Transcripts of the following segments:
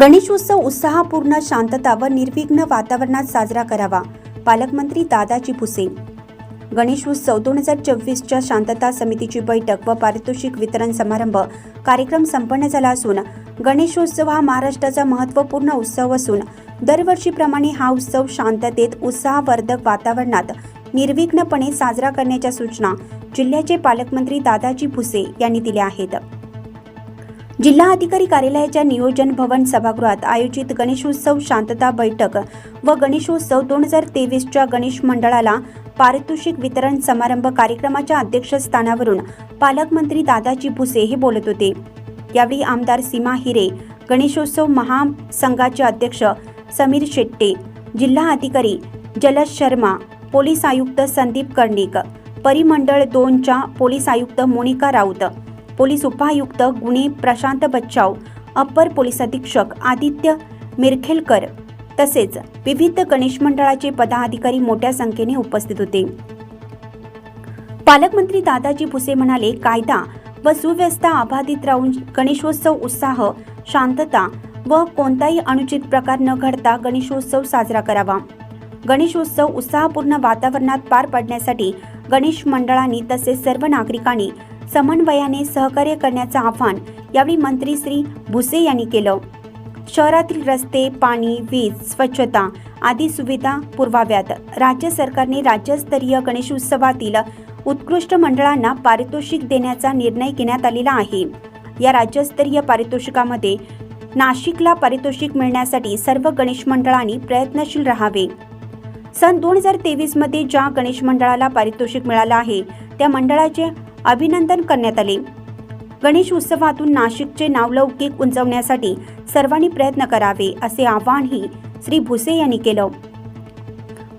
गणेशोत्सव उत्साहपूर्ण शांतता व निर्विघ्न वातावरणात साजरा करावा पालकमंत्री दादाजी भुसे. गणेशोत्सव दोन हजार चोवीसच्या शांतता समितीची बैठक व पारितोषिक वितरण समारंभ कार्यक्रम संपन्न झाला असून गणेशोत्सव हा महाराष्ट्राचा महत्त्वपूर्ण उत्सव असून दरवर्षीप्रमाणे हा उत्सव शांततेत उत्साहवर्धक वातावरणात निर्विघ्नपणे साजरा करण्याच्या सूचना जिल्ह्याचे पालकमंत्री दादाजी भुसे यांनी दिल्या आहेत. जिल्हा अधिकारी कार्यालयाच्या नियोजन भवन सभागृहात आयोजित गणेशोत्सव शांतता बैठक व गणेशोत्सव दोन हजार तेवीसच्या गणेश मंडळाला पारितोषिक वितरण समारंभ कार्यक्रमाच्या अध्यक्षस्थानावरून पालकमंत्री दादाजी भुसे हे बोलत होते. यावेळी आमदार सीमा हिरे गणेशोत्सव महासंघाचे अध्यक्ष समीर शेट्टे जिल्हा अधिकारी जलज शर्मा पोलीस आयुक्त संदीप कर्णिक परिमंडळ दोनच्या पोलीस आयुक्त मोनिका राऊत पोलीस उपायुक्त गुणे प्रशांत बच्चाव अपर पोलीस अधीक्षक आदित्य मिरखेलकर तसेच विविध गणेश मंडळाचे पदाधिकारी मोठ्या संख्येने उपस्थित होते. पालकमंत्री दादाजी भुसे म्हणाले कायदा व सुव्यवस्था अबाधित राहून गणेशोत्सव उत्साह शांतता व कोणताही अनुचित प्रकार न घडता गणेशोत्सव साजरा करावा. गणेशोत्सव उत्साहपूर्ण वातावरणात पार पाडण्यासाठी गणेश मंडळांनी तसेच सर्व नागरिकांनी समन्वयाने सहकार्य करण्याचं आव्हान यावेळी मंत्री श्री भुसे यांनी केलं. शहरातील रस्ते पाणी वीज स्वच्छता आदी सुविधा पुरवाव्यात. राज्य सरकारने राज्यस्तरीय गणेशोत्सवातील उत्कृष्ट मंडळांना पारितोषिक देण्याचा निर्णय घेण्यात आलेला आहे. या राज्यस्तरीय पारितोषिकामध्ये नाशिकला पारितोषिक मिळण्यासाठी सर्व गणेश मंडळांनी प्रयत्नशील राहावे. सन दोन हजार तेवीसमध्ये ज्या गणेश मंडळाला पारितोषिक मिळालं आहे त्या मंडळाचे अभिनंदन करण्यात आले. गणेश उत्सवातून नाशिकचे नावलौकिक उंचवण्यासाठी सर्वांनी प्रयत्न करावे असे आवाहनही श्री भुसे यांनी केलं.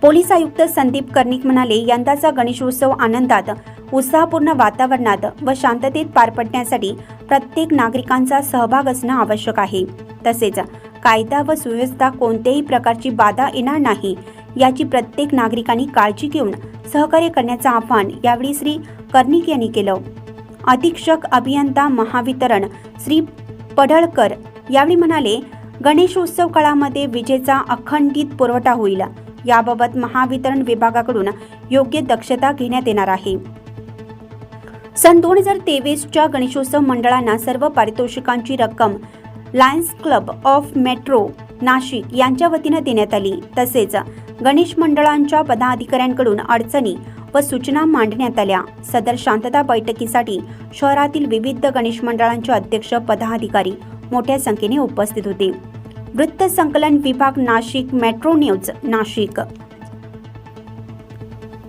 पोलीस आयुक्त संदीप कर्णिक म्हणाले यंदाचा गणेशोत्सव आनंदात उत्साहपूर्ण वातावरणात व शांततेत पार पडण्यासाठी प्रत्येक नागरिकांचा सहभाग असणं आवश्यक आहे. तसेच कायदा व सुव्यवस्था कोणत्याही प्रकारची बाधा येणार नाही याची प्रत्येक नागरिकांनी काळजी घेऊन सहकार्य करण्याचं आवाहन यावेळी श्री कर्णिक यांनी केलं. अधीक्षक अभियंता महावितरण श्री पडळकर यावेळी म्हणाले गणेशोत्सव काळामध्ये विजेचा अखंडित पुरवठा होईल. याबाबत महावितरण विभागाकडून योग्य दक्षता घेण्यात येणार आहे. सन दोन हजार तेवीसच्या गणेशोत्सव मंडळांना सर्व पारितोषिकांची रक्कम Lions club of metro Nashik यांच्या वतीनं देण्यात आली. तसेच गणेश मंडळांच्या पदाधिकाऱ्यांकडून अडचणी व सूचना मांडण्यात आल्या. सदर शांतता बैठकीसाठी शहरातील विविध गणेश मंडळांचे अध्यक्ष पदाधिकारी मोठ्या संख्येने उपस्थित होते. वृत्त संकलन विभाग नाशिक मेट्रो न्यूज नाशिक.